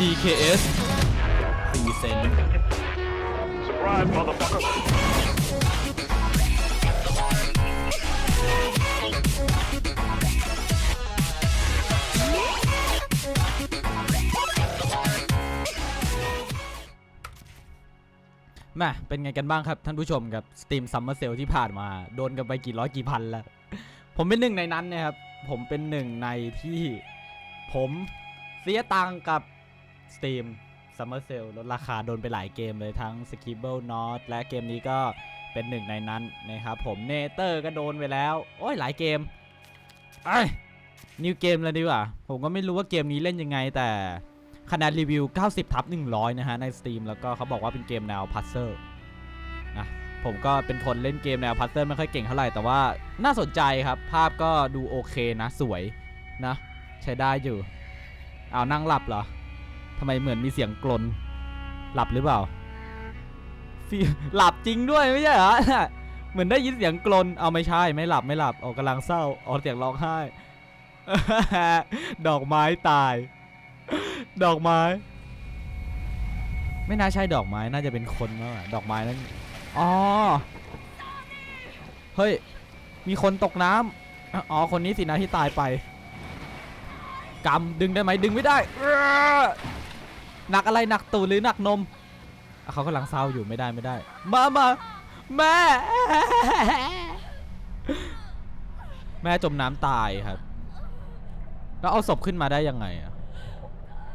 DKS ซีเซน Surprise, motherfucker. มาเป็นไงกันบ้างครับท่านผู้ชมกับ Steam Summer Sale ที่ผ่านมา โดนกันไปกี่ร้อยกี่พันแล้ว ผมเป็นหนึ่งในนั้นนะครับ ผมเป็นหนึ่งในที่ผมเสียตังกับ Steam Summer Sale ลดราคาโดนไปหลายเกมเลยทั้ง Skibble Not และเกมนี้ก็เป็นหนึ่งในนั้นนะครับผมเนเตอร์ก็โดนไปแล้ว โอ้ยหลายเกมไอ้นิวเกมเลยดีกว่า ผมก็ไม่รู้ว่าเกมนี้เล่นยังไงแต่คะแนนรีวิว 90 ทับ 100 นะฮะ ใน Steam แล้วก็เขาบอกว่าเป็นเกมแนวพัซเซิลนะผมก็เป็นคนเล่นเกมแนวพัซเซิลไม่ค่อยเก่งเท่าไหร่ แต่ว่าน่าสนใจครับ ภาพก็ดูโอเคนะ สวยนะ ใช้ได้อยู่ เอานั่งหลับเหรอ ทำไมเหมือนมีเสียงกลน หลับหรือเปล่าฟิหลับจริงด้วยไม่ใช่เหรอ เหมือนได้ยินเสียงกลน เอาไม่ใช่ไม่หลับไม่หลับออกกำลังเศร้าออกเสียงร้องไห้ ดอกไม้ตาย ดอกไม้ ไม่น่าใช่ดอกไม้น่าจะเป็นคนมากกว่าดอกไม้นั้นอ๋อ เฮ้ย มีคนตกน้ำอ๋อ คนนี้สินะที่ตายไปกำดึงได้ไหมดึงไม่ได้ หนักอะไรหนักตูดหรือหนักนมอะเขากำลังเศร้าอยู่ไม่ได้ไม่ได้ มามาแม่ แม่จมน้ำตายครับ แล้วเอาศพขึ้นมาได้ยังไงอะ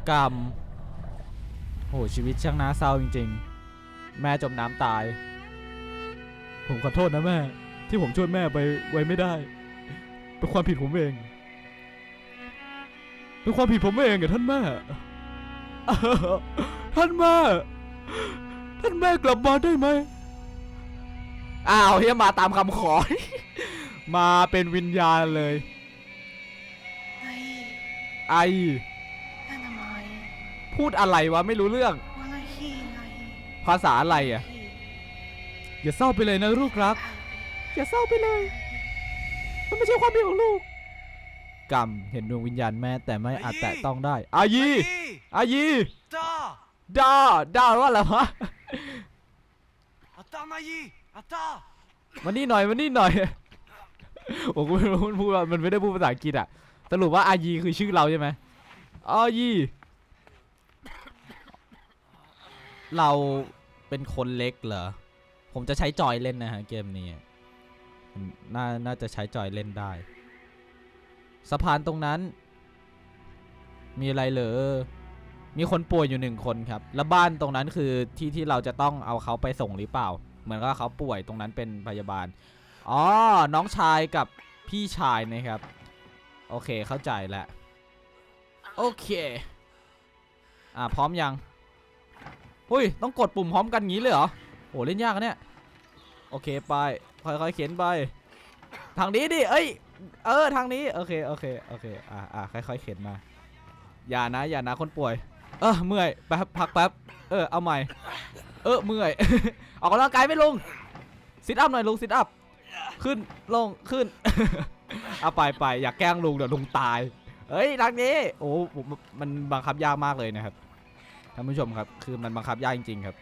กรรมโหชีวิตช่างน่าเศร้าจริง ๆ แม่จมน้ำตาย ผมขอโทษนะแม่ ที่ผมช่วยแม่ไปไว้ไม่ได้ เป็นความผิดผมเอง เป็นความผิดผมเองอะท่านแม่ ท่านแม่ ท่านแม่กลับมาได้ไหม อ้าวเฮียมาตามคำขอ มาเป็นวิญญาณเลยไอ้ไอ นั่นทำไมพูดอะไรวะไม่รู้เรื่อง ว่าไงขี้ไงภาษาอะไรอะ ขี้อย่าเศร้าไปเลยนะลูกรัก อย่าเศร้าไปเลย มันไม่ใช่ความผิดของลูก กรรม เห็นดวงวิญญาณแม่แต่ไม่อาจแตะต้องได้อายีอายี Da! ดาดาว่าอะไรวะ Attends, Maï! Attends! มานี่หน่อยมานี่หน่อยผมก็ไม่รู้มันพูดว่ามันไม่ได้พูดภาษาอังกฤษอะสรุปว่าอายีคือชื่อเราใช่ไหมอายีเราเป็นคนเล็กเหรอ ผมจะใช้จอยเล่นนะฮะเกมนี้ผมน่า น่าจะใช้จอยเล่นได้ สะพานตรงนั้น มีอะไรเหรอ มีคนป่วยอยู่หนึ่งคนครับ แล้วบ้านตรงนั้นคือที่ที่เราจะต้องเอาเขาไปส่งหรือเปล่า เหมือนกับเขาป่วยตรงนั้นเป็นพยาบาล อ๋อ น้องชายกับพี่ชายนะครับ โอเคเข้าใจแล้วโอเค อ่าพร้อมยังหุ้ย ต้องกดปุ่มพร้อมกันงี้เลยเหรอ โหเล่นยากอะเนี่ย โอเคไป ค่อยๆเขียนไป ทางนี้ดิ เอ้ย เออทางนี้โอเคโอเคโอเคอ่าอ่าค่อย ๆ เขียนมา อย่านะอย่านะคนป่วย เออเมื่อยแป๊บพักแป๊บเออเอาใหม่ เออเมื่อย ออกกำลังกายไม่ลงซิทอัพหน่อยลุงซิทอัพขึ้นลงขึ้นเอาไปไปอย่าแกล้งลุงเดี๋ยวลุงตายเฮ้ยทางนี้โอ้ผมมันบังคับยากมากเลยนะครับท่านผู้ชมครับ คือมันบังคับยากจริงๆครับ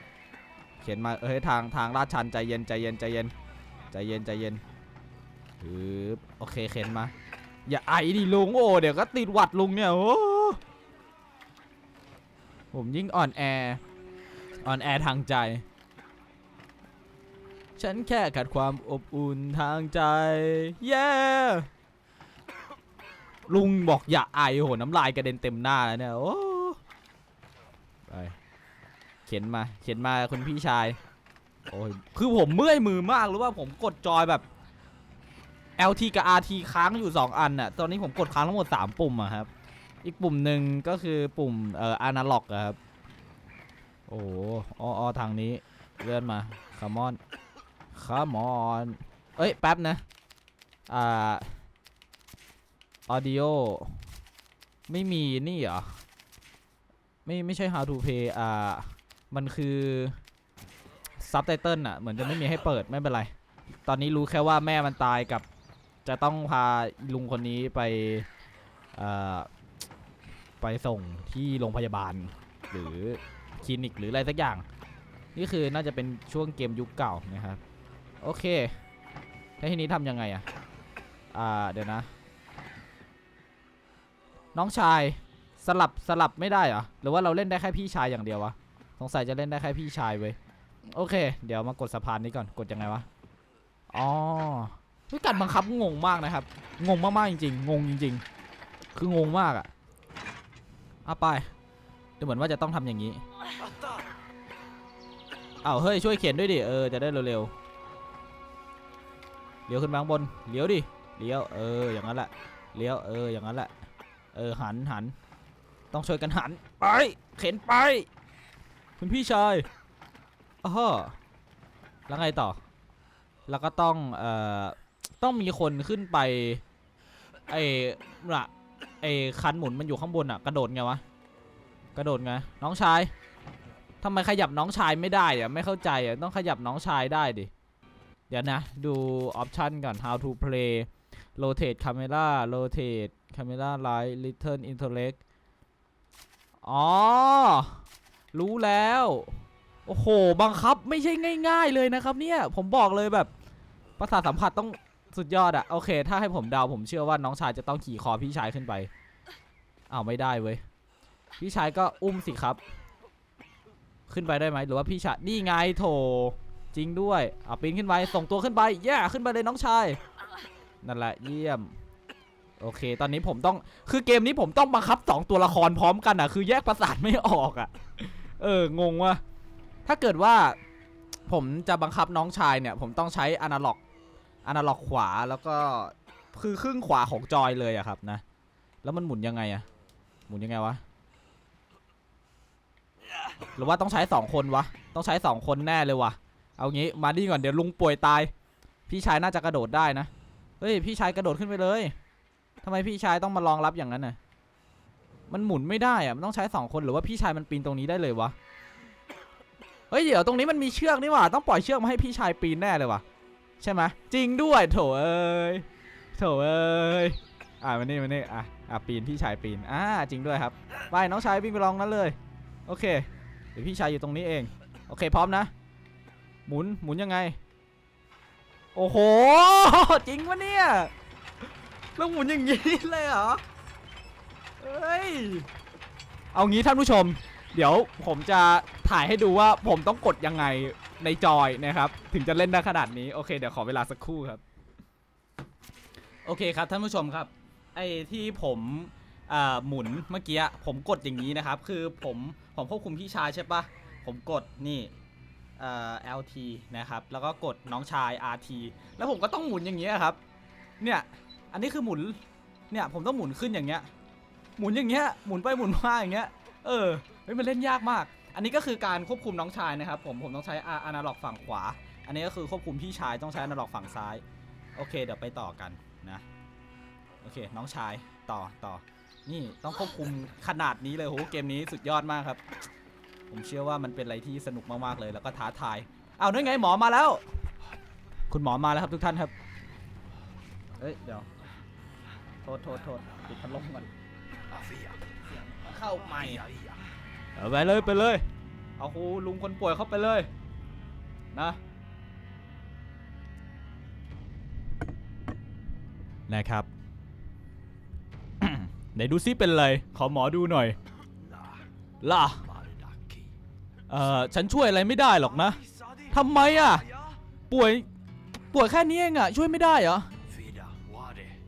เขียนมาเอ้ยทางทางลาดชันใจเย็นใจเย็นใจเย็นใจเย็นใจเย็น ฮึบโอเคเขียนมา อย่าไอดิลุงโอ้เดี๋ยวก็ติดหวัดลุงเนี่ยโอ้ผมยิ่งอ่อนแออ่อนแอทางใจ ฉันแค่ขาดความอบอุ่นทางใจ เย้ลุงบอกอย่าไอโหน้ำลายกระเด็นเต็มหน้าแล้วเนี่ยโอ้ไปเขียนมาเขียนมาคุณพี่ชาย โอ้ยคือผมเมื่อยมือมากหรือว่าผมกดจอยแบบ LT กับ RT ค้างอยู่ 2 อันน่ะตอนนี้ผมกดค้างทั้งหมด 3 ปุ่มอะครับ อีกปุ่มหนึ่งก็คือปุ่มเอ่อ analog อะครับ โอ้โหอ้อทางนี้เลื่อนมา come on come on เอ้ย แป๊บนะ อ่า audio ไม่มีนี่เหรอ ไม่ไม่ใช่ how to play อ่า มันคือ subtitle อะ เหมือนจะไม่มีให้เปิดไม่เป็นไร ตอนนี้รู้แค่ว่าแม่มันตายกับ จะต้องพาลุงคนนี้ไปไปส่งที่โรงพยาบาล หรือคลินิกหรืออะไรสักอย่าง นี่คือน่าจะเป็นช่วงเกมยุคเก่านะครับ โอเคแล้วทีนี้ทำยังไงอะอ่าเดี๋ยวนะ น้องชายสลับสลับไม่ได้เหรอหรือว่าเราเล่นได้แค่พี่ชายอย่างเดียววะสงสัยจะเล่นได้แค่พี่ชายเว้ยโอเค เดี๋ยวมากดสะพานนี้ก่อนกดยังไงวะอ๋อ เฮ้ยการบังคับงงมากนะครับ งงมากๆจริงๆงงจริง ๆ คืองงมากอะเอาไปดูเหมือนว่าจะต้องทำอย่างนี้เอาเฮ้ยช่วยเขียนด้วยดิเออจะได้เร็วๆเลี้ยวขึ้นมาข้างบนเลี้ยวดิเลี้ยวเอออย่างนั้นแหละเลี้ยวเอออย่างนั้นแหละเออหันหันต้องช่วยกันหันไปเข็นไปคุณพี่ชายอ้อแล้วไงต่อ แล้วก็ต้องเอ่อ ต้องมีคนขึ้นไป ไอ้ละไอ้คันหมุนมันอยู่ข้างบนอะกระโดดไงวะ กระโดดไง น้องชายทำไมขยับน้องชายไม่ได้อะไม่เข้าใจอะต้องขยับน้องชายได้ดิ เดี๋ยวนะ ดูออปชันก่อน how to play rotate camera rotate camera light return intellect อ๋อ รู้แล้ว โอ้โห บังคับไม่ใช่ง่าย ๆ เลยนะครับเนี่ย ผมบอกเลยแบบ ประสาทสัมผัสต้อง สุดยอดอะโอเค ถ้าให้ผมเดาผมเชื่อว่าน้องชายจะต้องขี่คอพี่ชายขึ้นไปอ้าวไม่ได้เว้ยพี่ชายก็อุ้มสิครับ ขึ้นไปได้ไหมหรือว่าพี่ชายนี่ไงโถจริงด้วยอะปีนขึ้นไปส่งตัวขึ้นไปแย่ขึ้นไปเลยน้องชายนั่นแหละเยี่ยม โอเค ตอนนี้ผมต้องคือเกมนี้ผมต้องบังคับสองตัวละครพร้อมกันอะคือแยกประสาทไม่ออกอะเอองงว่ะถ้าเกิดว่าผมจะบังคับน้องชายเนี่ย ผมต้องใช้อนาล็อก อนาล็อกขวาแล้วก็คือครึ่งขวาของจอยเลยอะครับนะ แล้วมันหมุนยังไงอะหมุนยังไงวะหรือว่าต้องใช้สองคนวะต้องใช้สองคนแน่เลยวะเอางี้มาดีก่อนเดี๋ยวลุงป่วยตาย พี่ชายน่าจะกระโดดได้นะเฮ้ยพี่ชายกระโดดขึ้นไปเลยทำไมพี่ชายต้องมารองรับอย่างนั้นน่ะมันหมุนไม่ได้อะมันต้องใช้สองคนหรือว่าพี่ชายมันปีนตรงนี้ได้เลยวะเฮ้ยเดี๋ยวตรงนี้มันมีเชือกนี่หว่าต้องปล่อยเชือกมาให้พี่ชายปีนแน่เลยวะ ใช่ไหมจริงด้วยโถเอ้ยโถเอ้ยอะมานี่มานี่อะอะปีนพี่ชายปีนอ่าจริงด้วยครับไปน้องชายวิ่งไปลองนั้นเลยโอเคเดี๋ยวพี่ชายอยู่ตรงนี้เองโอเคพร้อมนะ หมุนหมุนยังไง โอ้โหจริงวะเนี่ยแล้วหมุนอย่างนี้เลยเหรอเฮ้ยเอางี้ท่านผู้ชม เดี๋ยวผมจะถ่ายให้ดูว่าผมต้องกดยังไง ในจอยนะครับ ถึงจะเล่นได้ขนาดนี้ โอเค เดี๋ยวขอเวลาสักครู่ครับ โอเคครับท่านผู้ชมครับ ไอ้ที่ผมอ่าหมุนเมื่อกี้ผมกดอย่างนี้นะครับ คือผมผมควบคุมพี่ชายใช่ปะผมกดนี่เอ่อ LT นะครับ แล้วก็กดน้องชาย RT แล้วผมก็ต้องหมุนอย่างเงี้ยครับ เนี่ย อันนี้คือหมุน เนี่ยผมต้องหมุนขึ้นอย่างเงี้ย หมุนอย่างเงี้ย หมุนไปหมุนมาอย่างเงี้ย เออเฮ้ยมันเล่นยากมาก อันนี้ก็คือการควบคุมน้องชายนะครับผมผมต้องใช้อนาล็อกฝั่งขวา อันนี้ก็คือควบคุมพี่ชายต้องใช้อนาล็อกฝั่งซ้าย โอเค เดี๋ยวไปต่อกันนะ โอเค น้องชายต่อต่อ นี่ต้องควบคุมขนาดนี้เลยโหเกมนี้สุดยอดมากครับ ผมเชื่อว่ามันเป็นอะไรที่สนุกมากๆเลยแล้วก็ท้าทายเอานั่นไงหมอมาแล้ว คุณหมอมาแล้วครับทุกท่านครับเอ้ยเดี๋ยวโทษโทษโทษปิดพัดลมก่อนเข้าใหม่ เอาไปเลยไปเลย เอาครูลุงคนป่วยเข้าไปเลย นะ นะครับ ไหนดูซิเป็นไร ขอหมอดูหน่อย ล่ะ เอ่อ ฉันช่วยอะไรไม่ได้หรอกนะ ทำไมอะ ป่วย ป่วยแค่นี้เองอะ ช่วยไม่ได้เหรอ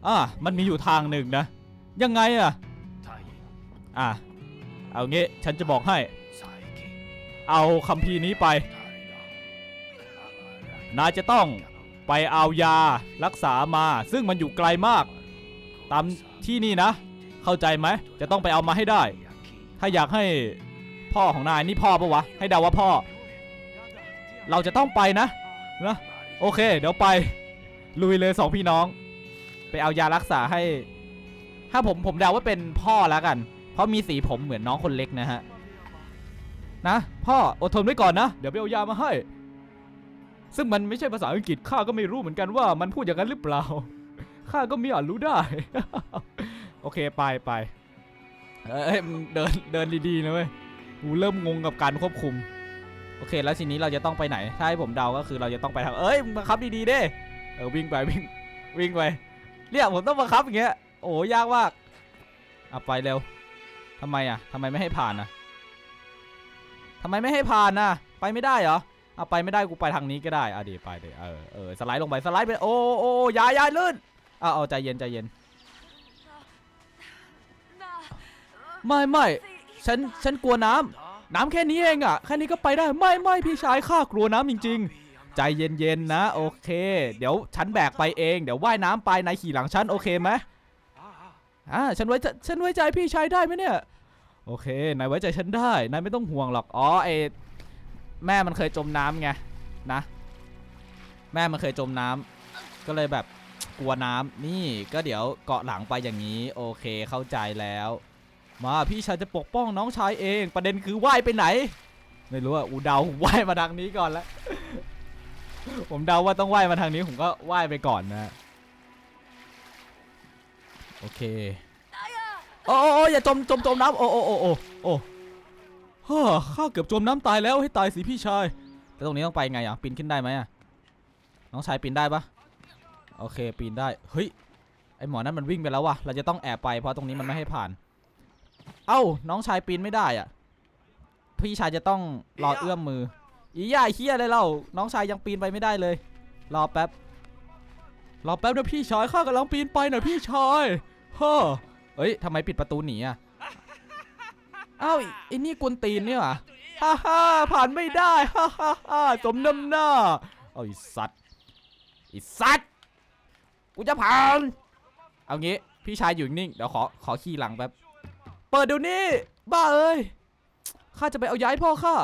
อะ มันมีอยู่ทางหนึ่งนะ ยังไงอะ อะ เอางี้ฉันจะบอกให้ เอาคัมภีร์นี้ไป นายจะต้องไปเอายารักษามา ซึ่งมันอยู่ไกลมาก ตามที่นี่นะ เข้าใจไหม จะต้องไปเอามาให้ได้ ถ้าอยากให้พ่อของนายนี่พ่อปะวะ ให้เดาว่าพ่อ เราจะต้องไปนะนะโอเค เดี๋ยวไป ลุยเลยสองพี่น้อง ไปเอายารักษาให้ ถ้าผมผมเดาว่าเป็นพ่อแล้วกัน เพราะมีสีผมเหมือนน้องคนเล็กนะฮะ นะ พ่ออดทนไว้ก่อนนะ เดี๋ยวไปเอายามาให้ ซึ่งมันไม่ใช่ภาษาอังกฤษข้าก็ไม่รู้เหมือนกันว่ามันพูดอย่างนั้นหรือเปล่าข้าก็มีอ่านรู้ได้ โอเคไปไปเอ้ยเดินเดินดีๆนะเว้ยกูเริ่มงงกับการควบคุม โอเค แล้วทีนี้เราจะต้องไปไหน ถ้าให้ผมเดาก็คือเราจะต้องไปทางเอ้ยมึงบังคับดีๆเด้เออวิ่งไปวิ่งวิ่งไปเนี่ยผมต้องบังคับอย่างเงี้ยโอ้ยากมากอะไปเร็ว ทำไมอะทำไมไม่ให้ผ่านอะทำไมไม่ให้ผ่านน่ะ ไปไม่ได้เหรอเอาไปไม่ได้กูไปทางนี้ก็ได้อะดีไปเดี๋ยวเออเออสไลด์ลงไปสไลด์ไปโอ้โอ้ยาอยายลื่นอะเอาใจเย็นใจเย็น ไม่ไม่ฉันฉันกลัวน้ำน้ำแค่นี้เองอะแค่นี้ก็ไปได้ไม่ไม่พี่ชายข้ากลัวน้ำจริง ๆ ใจเย็นๆนะ โอเค เดี๋ยวฉันแบกไปเอง เดี๋ยวว่ายน้ำไปนายขี่หลังฉันโอเคไหม อ่าฉันไว้ใจฉันไว้ใจพี่ชายได้ไหมเนี่ย โอเคนายไว้ใจฉันได้นายไม่ต้องห่วงหรอกอ๋อไอแม่มันเคยจมน้ำไงนะ แม่มันเคยจมน้ำก็เลยแบบกลัวน้ำนี่ก็เดี๋ยวเกาะหลังไปอย่างนี้ โอเคเข้าใจแล้ว มาพี่ชายจะปกป้องน้องชายเอง ประเด็นคือว่ายไปไหน ไม่รู้อะอูเดาว่ายมาทางนี้ก่อนแล้วผมเดาว่าต้องว่ายมาทางนี้ผมก็ว่ายไปก่อนนะ โอเคโอ้โอ้อย่าจมจมจมน้ำโอ้โอ้โอ้โอ้โอ้ฮ่าข้าเกือบจมน้ำตายแล้วให้ตายสิพี่ชายแต่ตรงนี้ต้องไปไงอะปีนขึ้นได้ไหมอะน้องชายปีนได้ปะโอเคปีนได้เฮ้ยไอหมอนั่นมันวิ่งไปแล้วว่ะเราจะต้องแอบไปเพราะตรงนี้มันไม่ให้ผ่าน เอ้าน้องชายปีนไม่ได้อะพี่ชายจะต้องรอเอื้อมมืออีย่าเฮียอะไรเล่าน้องชายยังปีนไปไม่ได้เลย รอแป๊บรอแป๊บนะพี่ชายข้ากำลังปีนไปนะพี่ชาย เฮ้อเอ้ยทำไมปิดประตูหนีอะเอ้าไอ้นี่กวนตีนเนี่ยว่ะฮ่าฮ่าผ่านไม่ได้ฮ่าฮ่าฮ่าสมน้ำหน้าเอาไอีสัตว์ไอีสัตว์กูจะผ่านเอางี้พี่ชายอยู่นิ่งเดี๋ยวขอขอขี่หลังแป๊บเปิดเดี๋ยวนี้บ้าเอ้ยข้าจะไปเอาย้ายพ่อข้า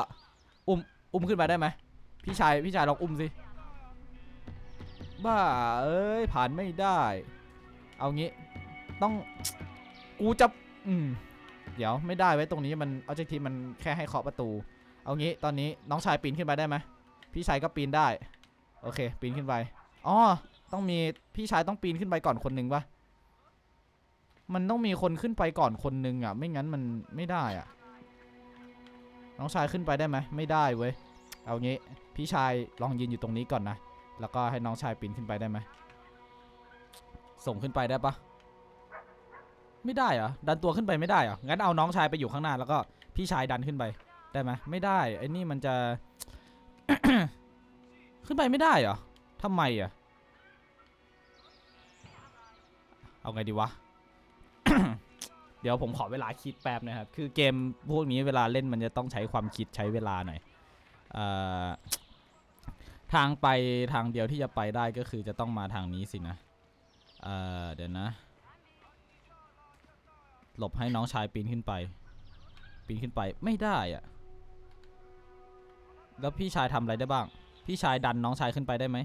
อุ้มอุ้มขึ้นมาได้ไหมพี่ชายพี่ชายลองอุ้มสิบ้าเอ้ยผ่านไม่ได้ เอางี้ ต้อง กูจะ อืม เดี๋ยวไม่ได้ไว้ตรงนี้มันเอาจทีมันแค่ให้เคาะประตู เอางี้ตอนนี้น้องชายปีนขึ้นไปได้ไหมพี่ชายก็ปีนได้ โอเค ปีนขึ้นไปอ๋อต้องมีพี่ชายต้องปีนขึ้นไปก่อนคนหนึ่งปะมันต้องมีคนขึ้นไปก่อนคนหนึ่งอะ ไม่งั้นมันไม่ได้อะ น้องชายขึ้นไปได้ไหมไม่ได้เว้ยเอางี้ พี่ชายลองยืนอยู่ตรงนี้ก่อนนะ แล้วก็ให้น้องชายปีนขึ้นไปได้ไหม ส่งขึ้นไปได้ปะ ไม่ได้เหรอดันตัวขึ้นไปไม่ได้เหรองั้นเอาน้องชายไปอยู่ข้างหน้าแล้วก็พี่ชายดันขึ้นไปได้ไหมไม่ได้ไอ้นี่มันจะ ขึ้นไปไม่ได้เหรอทำไมอะเอาไงดีวะ เดี๋ยวผมขอเวลาคิดแป๊บนะครับ คือเกมพวกนี้เวลาเล่นมันจะต้องใช้ความคิดใช้เวลาหน่อยออทางไปทางเดียวที่จะไปได้ก็คือจะต้องมาทางนี้สินะเเดี๋ยวนะ หลบให้น้องชายปีนขึ้นไป ปีนขึ้นไปไม่ได้อะแล้วพี่ชายทำอะไรได้บ้าง พี่ชายดันน้องชายขึ้นไปได้ไหม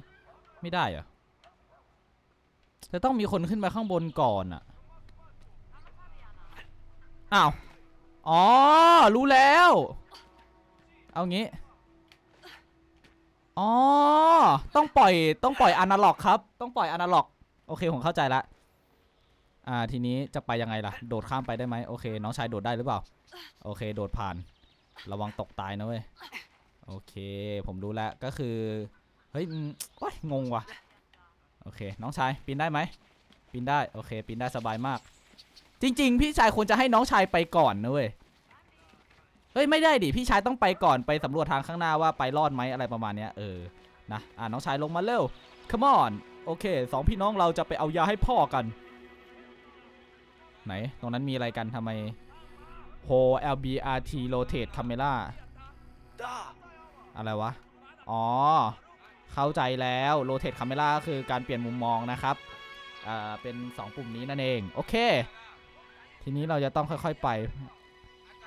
ไม่ได้อะจะต้องมีคนขึ้นไปข้างบนก่อนอะอ้าว อ๋อ รู้แล้ว เอางี้ อ๋อ ต้องปล่อย ต้องปล่อยอนาล็อกครับ ต้องปล่อยอนาล็อก โอเค ผมเข้าใจละ อ่าทีนี้จะไปยังไงล่ะ โดดข้ามไปได้ไหมโอเค น้องชายโดดได้หรือเปล่า โอเค โดดผ่าน ระวังตกตายนะเว้ย โอเค ผมรู้แล้วก็คือ เฮ้ยโอ้ยงงว่ะ โอเค น้องชายปีนได้ไหมปีนได้ โอเคปีนได้สบายมาก จริง ๆ พี่ชายควรจะให้น้องชายไปก่อนนะเว้ย เฮ้ยไม่ได้ดิ พี่ชายต้องไปก่อนไปสำรวจทางข้างหน้าว่าไปรอดไหมอะไรประมาณเนี้ยเออ นะ อ่าน้องชายลงมาเร็ว come on โอเคสองพี่น้องเราจะไปเอายาให้พ่อกัน ไหน ตรงนั้นมีอะไรกันทำไม Ho LBRT rotate camera อะไรวะ อ๋อ เข้าใจแล้ว rotate camera คือการเปลี่ยนมุมมองนะครับ อ่า เป็น 2 ปุ่มนี้นั่นเอง โอเค ทีนี้เราจะต้องค่อยๆไป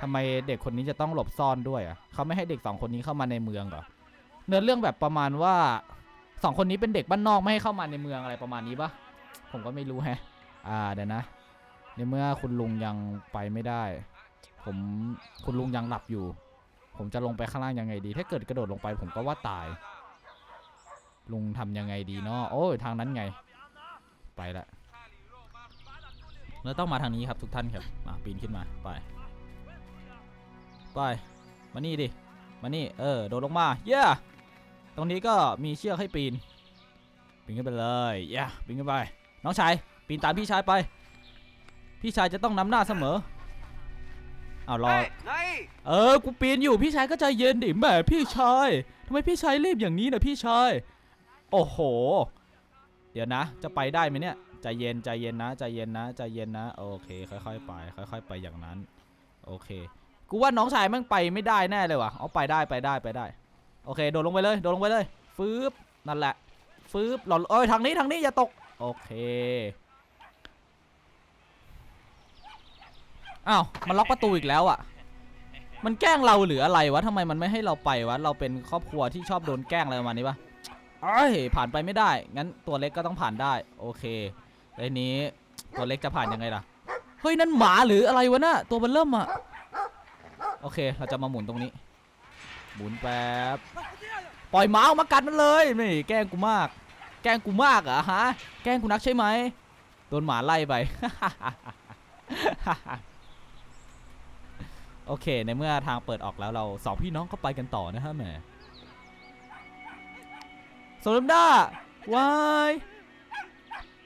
ทำไมเด็กคนนี้จะต้องหลบซ่อนด้วยอะเขาไม่ให้เด็กสองคนนี้เข้ามาในเมืองเหรอ เนื้อเรื่องแบบประมาณว่าสองคนนี้เป็นเด็กบ้านนอกไม่ให้เข้ามาในเมืองอะไรประมาณนี้ปะผมก็ไม่รู้แฮะ อ่าเดี๋ยวนะ ในเมื่อคุณลุงยังไปไม่ได้ ผมคุณลุงยังหลับอยู่ ผมจะลงไปข้างล่างยังไงดี ถ้าเกิดกระโดดลงไปผมก็ว่าตาย ลุงทำยังไงดีเนาะโอ้ยทางนั้นไง ไปละแล้วต้องมาทางนี้ครับทุกท่านครับมาปีนขึ้นมาไปไปมานี่ดิมานี่เออโดดลงมาเย้ตรงนี้ก็มีเชือกให้ปีนปีนขึ้นไปเลยเย้ปีนขึ้นไป น้องชายปีนตามพี่ชายไป พี่ชายจะต้องนำหน้าเสมอเอารอ เออ กูปีนอยู่พี่ชายก็ใจเย็นดิแหมพี่ชายทำไมพี่ชายรีบอย่างนี้นะพี่ชาย โอ้โห เดี๋ยวนะ จะไปได้ไหมเนี่ย ใจเย็นใจเย็นนะใจเย็นนะใจเย็นนะ โอเค ค่อยๆไป ค่อย ๆ ไปอย่างนั้น โอเค กูว่าน้องชายแม่งไปไม่ได้แน่เลยว่ะ เอาไปได้ไปได้ไปได้ โอเค โดดลงไปเลย โดดลงไปเลย ฟืบนั่นแหละ ฟืบหล่อเอ้ยทางนี้ทางนี้อย่าตก โอเค อ้าวมันล็อกประตูอีกแล้วอะ มันแกล้งเราหรืออะไรวะทำไมมันไม่ให้เราไปวะ เราเป็นครอบครัวที่ชอบโดนแกล้งอะไรประมาณนี้ปะเอ้ยผ่านไปไม่ได้ งั้นตัวเล็กก็ต้องผ่านได้ โอเคแล้นี้ตัวเล็กจะผ่านยังไงล่ะ เฮ้ยนั่นหมาหรืออะไรวะน่ะตัวมันเริ่มอะโอเค เราจะมาหมุนตรงนี้ หมุนแป๊บ ปล่อยหมาออกมากัดมันเลยนี่แกล้งกูมาก แกล้งกูมากเหรอฮะ แกล้งกูนักใช่ไหม โดนหมาไล่ไป โอเค ในเมื่อทางเปิดออกแล้วเราสองพี่น้องก็ไปกันต่อนะฮะแหมสมน้ำหน้าวาย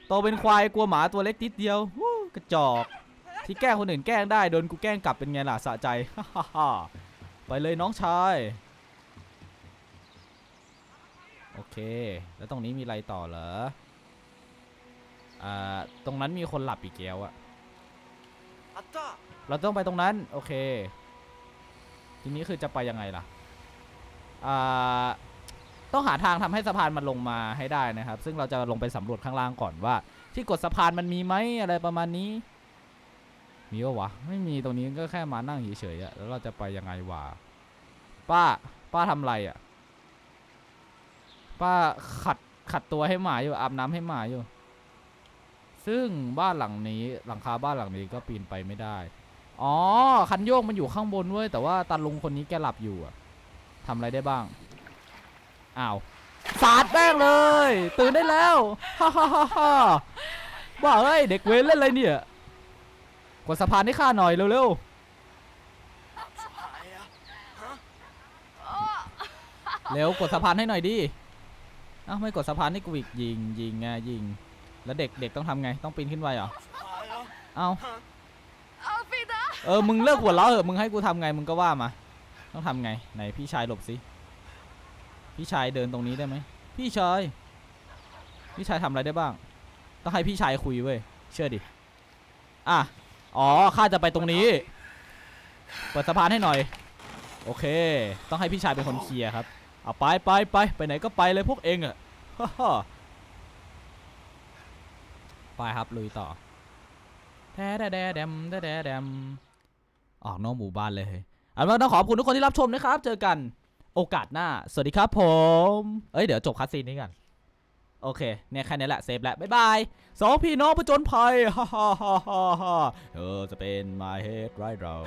โตเป็นควายกลัวหมาตัวเล็กนิดเดียวหูกระจอก ที่แกล้งคนอื่นแกล้งได้โดนกูแกล้งกลับเป็นไงล่ะสะใจไปเลยน้องชาย โอเค แล้วตรงนี้มีอะไรต่อเหรออ่าตรงนั้นมีคนหลับอีกแล้วอะ เราต้องไปตรงนั้น โอเค ทีนี้คือจะไปยังไงล่ะ อ่า ต้องหาทางทำให้สะพานมันลงมาให้ได้นะครับ ซึ่งเราจะลงไปสำรวจข้างล่างก่อนว่า ที่กดสะพานมันมีไหมอะไรประมาณนี้ มีปะวะ ไม่มีตรงนี้ก็แค่มานั่งเฉยๆแล้วเราจะไปยังไงวะ ป้า ป้าทำอะไรอะป้าขัดขัดตัวให้หมาอยู่อาบน้ำให้หมาอยู่ ซึ่งบ้านหลังนี้หลังคาบ้านหลังนี้ก็ปีนไปไม่ได้ อ๋อ คันโยกมันอยู่ข้างบนเว้ยแต่ว่าตาลุงคนนี้แกหลับอยู่อะทำอะไรได้บ้าง อ้าวสาดแป้งเลย ตื่นได้แล้วฮ่าฮ่าฮ่าฮ่าบ้าเอ้ยเด็กเวรเล่นอะไรเนี่ยกดสะพานให้ข้าหน่อยเร็วๆเร็วกดสะพานให้หน่อยดิเอ้าไม่กดสะพานให้กูอีกยิงยิงไงยิง แล้วเด็กเด็กต้องทำไงต้องปีนขึ้นไปเหรอเอ้าเออมึงเลิกหัวเราะเถอะมึงให้กูทำไงมึงก็ว่ามา ต้องทำไงไหนพี่ชายหลบสิพี่ชายเดินตรงนี้ได้ไหมพี่ชายพี่ชายทำอะไรได้บ้าง ต้องให้พี่ชายคุยเว้ยเชื่อดิอะอ๋อข้าจะไปตรงนี้ เปิดสะพานให้หน่อย โอเค ต้องให้พี่ชายเป็นคนเคลียร์ครับเอาไปไปไปไปไหนก็ไปเลยพวกเองอะฮ่าฮ่า ไปครับลุยต่อแท้แดแดแดมแดแดแดมออกนอกหมู่บ้านเลยอันาละต้องขอบคุณทุกคนที่รับชมนะครับ เจอกันโอกาสหน้า สวัสดีครับผม เอ้ย เดี๋ยวจบคัสซีนนี้กัน โอเค เนี่ยแค่นี้แหละ เซฟแล้ว บ๊ายบายสองพี่น้องผจญภัย ฮ่าฮ่าฮ่าฮ่าเธอจะเป็น my head right round